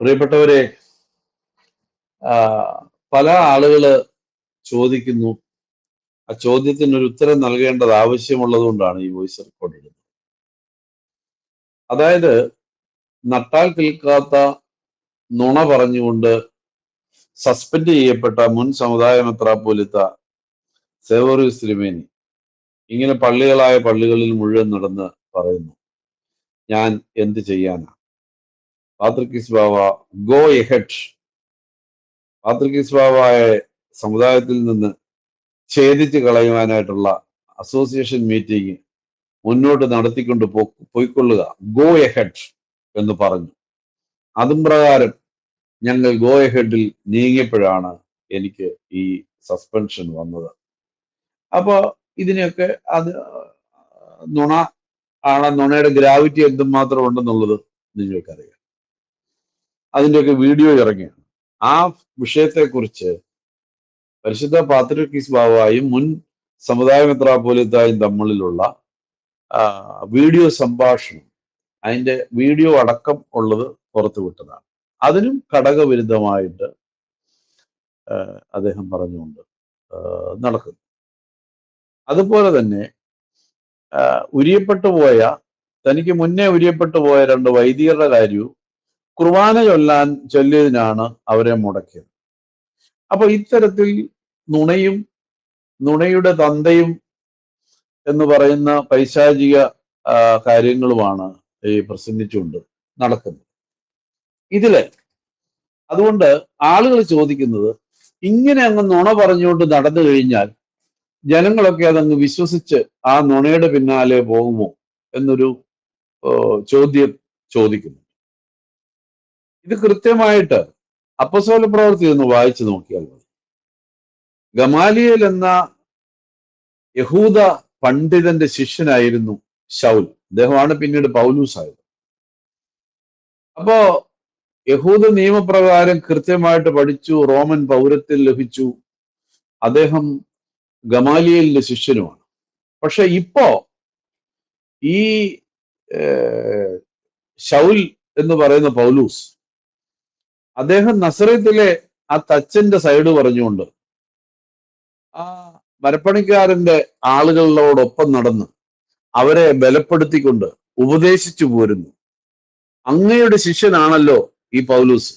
പ്രിയപ്പെട്ടവരെ പല ആളുകൾ ചോദിക്കുന്നു. ആ ചോദ്യത്തിന് ഒരു ഉത്തരം നൽകേണ്ടത് ആവശ്യമുള്ളത് കൊണ്ടാണ് ഈ വോയിസ് റെക്കോർഡ് ഇടുന്നത്. അതായത് നട്ടാൽ കിൽക്കാത്ത നുണ പറഞ്ഞുകൊണ്ട് സസ്പെൻഡ് ചെയ്യപ്പെട്ട മുൻ സമുദായ മെത്രാപ്പോലിത്ത സേവറിയസ് തിരുമേനി ഇങ്ങനെ പള്ളികളായ പള്ളികളിൽ മുഴുവൻ നടന്ന് പറയുന്നു ഞാൻ എന്ത് ചെയ്യാനാ? പാത്രിക്കിസ് ബാവ ഗോ എഹെഡ്. പാത്രിക്കിസ് ബാവയെ സമുദായത്തിൽ നിന്ന് ഛേദിച്ച് കളയുവാനായിട്ടുള്ള അസോസിയേഷൻ മീറ്റിംഗ് മുന്നോട്ട് നടത്തിക്കൊണ്ട് പോ പോയിക്കൊള്ളുക. ഗോ എഹഡ് എന്ന് പറഞ്ഞു. അതും പ്രകാരം ഞങ്ങൾ ഗോ എഹഡിൽ നീങ്ങിയപ്പോഴാണ് എനിക്ക് ഈ സസ്പെൻഷൻ വന്നത്. അപ്പോ ഇതിനെയൊക്കെ അത് നുണ ആണ് നുണയുടെ ഗ്രാവിറ്റി എന്തുമാത്രം ഉണ്ടെന്നുള്ളത് നിങ്ങൾക്കറിയാം. അതിന്റെയൊക്കെ വീഡിയോ ഇറങ്ങി. ആ വിഷയത്തെക്കുറിച്ച് പരിശുദ്ധ പാത്രക്കീസ് ബാബായും മുൻ സമുദായ മെത്രാപോലിത്തായും തമ്മിലുള്ള വീഡിയോ സംഭാഷണം അതിന്റെ വീഡിയോ അടക്കം ഉള്ളത് പുറത്തുവിട്ടതാണ് അതിനും ഘടകവിരുദ്ധമായിട്ട് അദ്ദേഹം പറഞ്ഞുകൊണ്ട് നടക്കുന്നു. അതുപോലെ തന്നെ ഉരിയപ്പെട്ടു പോയ തനിക്ക് മുന്നേ ഉരിയപ്പെട്ടു പോയ രണ്ട് വൈദികരുടെ കാര്യവും കുർബാന ചൊല്ലാൻ ചൊല്ലിയതിനാണ് അവരെ മുടക്കിയത്. അപ്പൊ ഇത്തരത്തിൽ നുണയും നുണയുടെ തന്തയും എന്ന് പറയുന്ന പൈശാചിക കാര്യങ്ങളുമാണ് ഈ പ്രസംഗിച്ചുകൊണ്ട് നടക്കുന്നത്. ഇതിൽ അതുകൊണ്ട് ആളുകൾ ചോദിക്കുന്നത് ഇങ്ങനെ അങ്ങ് നുണ പറഞ്ഞുകൊണ്ട് നടന്നു കഴിഞ്ഞാൽ ജനങ്ങളൊക്കെ അതങ്ങ് വിശ്വസിച്ച് ആ നുണയുടെ പിന്നാലെ പോകുമോ എന്നൊരു ചോദ്യം ചോദിക്കുന്നു. ഇത് കൃത്യമായിട്ട് അപ്പസോല പ്രവൃത്തി ഒന്ന് വായിച്ചു നോക്കിയാൽ മതി. ഗമാലിയൽ എന്ന യഹൂദ പണ്ഡിതന്റെ ശിഷ്യനായിരുന്നു ശൗൽ. അദ്ദേഹമാണ് പിന്നീട് പൗലൂസ് ആയത് അപ്പോ യഹൂദ നിയമപ്രകാരം കൃത്യമായിട്ട് പഠിച്ചു റോമൻ പൗരത്വം ലഭിച്ചു. അദ്ദേഹം ഗമാലിയലിന്റെ ശിഷ്യനുമാണ്. പക്ഷെ ഇപ്പോ ഈ ഷൗൽ എന്ന് പറയുന്ന പൗലൂസ് അദ്ദേഹം നസറത്തിലെ ആ തച്ചന്റെ സൈഡ് പറഞ്ഞുകൊണ്ട് ആ മരപ്പണിക്കാരന്റെ ആളുകളോടൊപ്പം നടന്ന് അവരെ ബലപ്പെടുത്തിക്കൊണ്ട് ഉപദേശിച്ചു പോരുന്നു. അങ്ങയുടെ ശിഷ്യനാണല്ലോ ഈ പൗലൂസ്.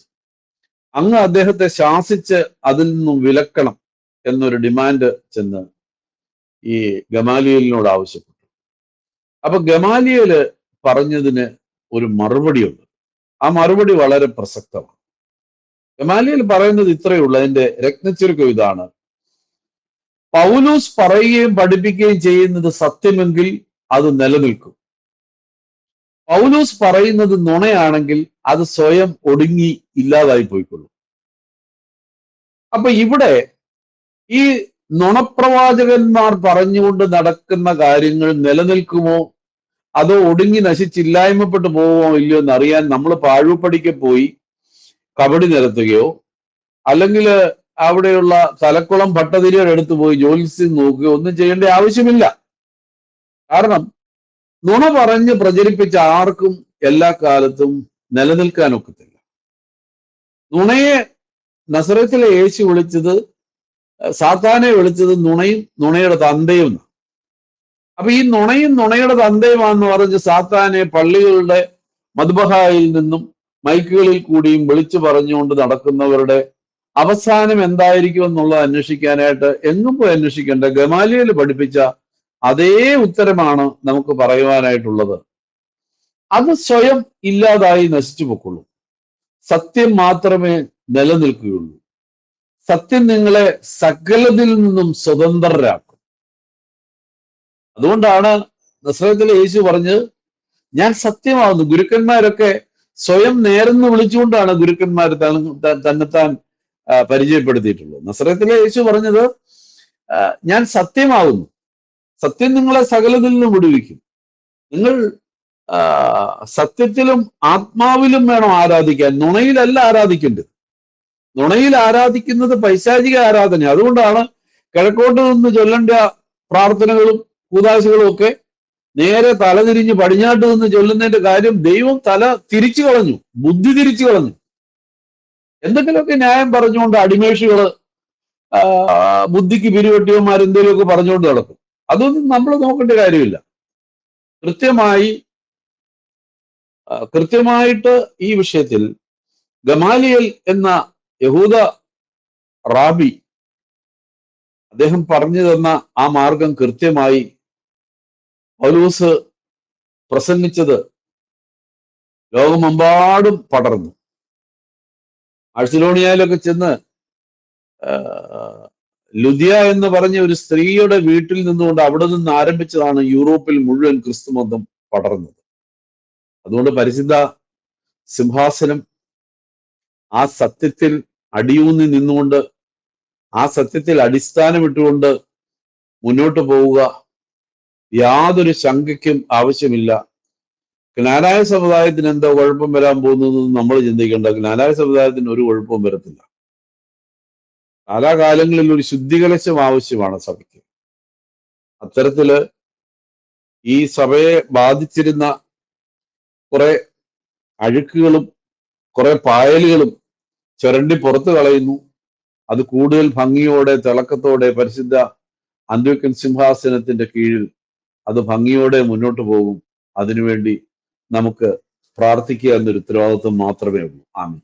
അങ്ങ് അദ്ദേഹത്തെ ശാസിച്ച് അതിൽ നിന്നും വിലക്കണം എന്നൊരു ഡിമാൻഡ് ചെന്ന് ഈ ഗമാലിയലിനോട് ആവശ്യപ്പെട്ടു. അപ്പൊ ഗമാലിയൽ പറഞ്ഞതിന് ഒരു മറുപടിയുണ്ട്. ആ മറുപടി വളരെ പ്രസക്തമാണ്. ഗമാലിയൽ പറയുന്നത് ഇത്രയേ ഉള്ളൂ അതിന്റെ രത്നച്ചുരുക്കം ഇതാണ്. പൗലൂസ് പറയുകയും പഠിപ്പിക്കുകയും ചെയ്യുന്നത് സത്യമെങ്കിൽ അത് നിലനിൽക്കും. പൗലൂസ് പറയുന്നത് നുണയാണെങ്കിൽ അത് സ്വയം ഒടുങ്ങി ഇല്ലാതായി പോയിക്കൊള്ളും. അപ്പൊ ഇവിടെ ഈ നുണപ്രവാചകന്മാർ പറഞ്ഞുകൊണ്ട് നടക്കുന്ന കാര്യങ്ങൾ നിലനിൽക്കുമോ? അതോ ഒടുങ്ങി നശിച്ചില്ലായ്മപ്പെട്ടു പോവുമോ? ഇല്ലയോ എന്ന് അറിയാൻ നമ്മൾ പാഴുപടിക്ക് പോയി കബഡി നിരത്തുകയോ അല്ലെങ്കിൽ അവിടെയുള്ള തലക്കുളം ഭട്ടതിരിയുടെ അടുത്ത് പോയി ജ്യോത്സ്യം നോക്കുകയോ ഒന്നും ചെയ്യേണ്ട ആവശ്യമില്ല കാരണം നുണ പറഞ്ഞ് പ്രചരിപ്പിച്ച ആർക്കും എല്ലാ കാലത്തും നിലനിൽക്കാൻ ഒക്കത്തില്ല നുണയെ നസറത്തിലെ യേശു വിളിച്ചത് സാത്താനെ വിളിച്ചത് നുണയും നുണയുടെ തന്തയും. അപ്പൊ ഈ നുണയും നുണയുടെ തന്തയുമാണെന്ന് പറഞ്ഞ് സാത്താനെ പള്ളികളുടെ മധുബഹായിൽ നിന്നും മൈക്കുകളിൽ കൂടിയും വിളിച്ചു പറഞ്ഞുകൊണ്ട് നടക്കുന്നവരുടെ അവസാനം എന്തായിരിക്കും എന്നുള്ളത് അന്വേഷിക്കാനായിട്ട് എങ്ങും പോയി അന്വേഷിക്കേണ്ട. ഗമാലിയൽ പഠിപ്പിച്ച അതേ ഉത്തരമാണ് നമുക്ക് പറയുവാനായിട്ടുള്ളത്. അത് സ്വയം ഇല്ലാതായി നശിച്ചു പൊക്കുള്ളൂ. സത്യം മാത്രമേ നിലനിൽക്കുകയുള്ളൂ. സത്യം നിങ്ങളെ സകലതിൽ നിന്നും സ്വതന്ത്രരാക്കും. അതുകൊണ്ടാണ് നസ്രത്തിലെ യേശു പറഞ്ഞത് ഞാൻ സത്യമാവുന്നു. ഗുരുക്കന്മാരൊക്കെ സ്വയം നേരെന്ന് വിളിച്ചുകൊണ്ടാണ് ഗുരുക്കന്മാർ തന്നെത്താൻ പരിചയപ്പെടുത്തിയിട്ടുള്ളത്. നസ്രത്തിലെ യേശു പറഞ്ഞത് ഞാൻ സത്യമാകുന്നു സത്യം നിങ്ങളെ സകലതിൽ നിന്നും വിടുവിക്കും. നിങ്ങൾ സത്യത്തിലും ആത്മാവിലും വേണം ആരാധിക്കാൻ. നുണയിലല്ല ആരാധിക്കേണ്ടത്. നുണയിൽ ആരാധിക്കുന്നത് പൈശാചിക ആരാധന. അതുകൊണ്ടാണ് കിഴക്കോട്ട് നിന്ന് ചൊല്ലേണ്ട പ്രാർത്ഥനകളും കൂതാശകളും ഒക്കെ നേരെ തല തിരിഞ്ഞ് പടിഞ്ഞാട്ട് നിന്ന് ചൊല്ലുന്നതിന്റെ കാര്യം ദൈവം തല തിരിച്ചു കളഞ്ഞു ബുദ്ധി തിരിച്ചു കളഞ്ഞു. എന്തെങ്കിലുമൊക്കെ ന്യായം പറഞ്ഞുകൊണ്ട് അടിമേഷികൾ ബുദ്ധിക്ക് പിരിവെട്ടിയവന്മാർ എന്തെങ്കിലുമൊക്കെ പറഞ്ഞുകൊണ്ട് നടക്കും. അതൊന്നും നമ്മൾ നോക്കേണ്ട കാര്യമില്ല. കൃത്യമായി കൃത്യമായിട്ട് ഈ വിഷയത്തിൽ ഗമാലിയൽ എന്ന യഹൂദ റാബി അദ്ദേഹം പറഞ്ഞു തന്ന ആ മാർഗം കൃത്യമായി പൗലൂസ് പ്രസംഗിച്ചത് ലോകമെമ്പാടും പടർന്നു. അഴ്സലോണിയയിലൊക്കെ ചെന്ന് ലുദിയ എന്ന് പറഞ്ഞ ഒരു സ്ത്രീയുടെ വീട്ടിൽ നിന്നുകൊണ്ട് അവിടെ നിന്ന് ആരംഭിച്ചതാണ് യൂറോപ്പിൽ മുഴുവൻ ക്രിസ്തുമതം പടർന്നത്. അതുകൊണ്ട് പരിശുദ്ധ സിംഹാസനം ആ സത്യത്തിൽ അടിയൂന്നി നിന്നുകൊണ്ട് ആ സത്യത്തിൽ അടിസ്ഥാനമിട്ടുകൊണ്ട് മുന്നോട്ട് പോവുക യാതൊരു ശങ്കയ്ക്കും ആവശ്യമില്ല. ജ്ഞാനായ സമുദായത്തിന് എന്താ കുഴപ്പം വരാൻ പോകുന്നത് നമ്മൾ ചിന്തിക്കേണ്ട. ജ്ഞാനായ സമുദായത്തിന് ഒരു കുഴപ്പവും വരത്തില്ല. കാലാകാലങ്ങളിൽ ഒരു ശുദ്ധികലശം ആവശ്യമാണ് സഭയ്ക്ക്. അത്തരത്തിൽ ഈ സഭയെ ബാധിച്ചിരുന്ന കുറെ അഴുക്കുകളും കുറെ പായലുകളും ചുരണ്ടി പുറത്തു കളയുന്നു. അത് കൂടുതൽ ഭംഗിയോടെ തിളക്കത്തോടെ പരിശുദ്ധ അന്ത്യക്കൻ സിംഹാസനത്തിന്റെ കീഴിൽ അത് ഭംഗിയോടെ മുന്നോട്ട് പോകും. അതിനുവേണ്ടി നമുക്ക് പ്രാർത്ഥിക്കുക എന്നൊരു ഉത്തരവാദിത്വം മാത്രമേ ഉള്ളൂ. ആമീൻ.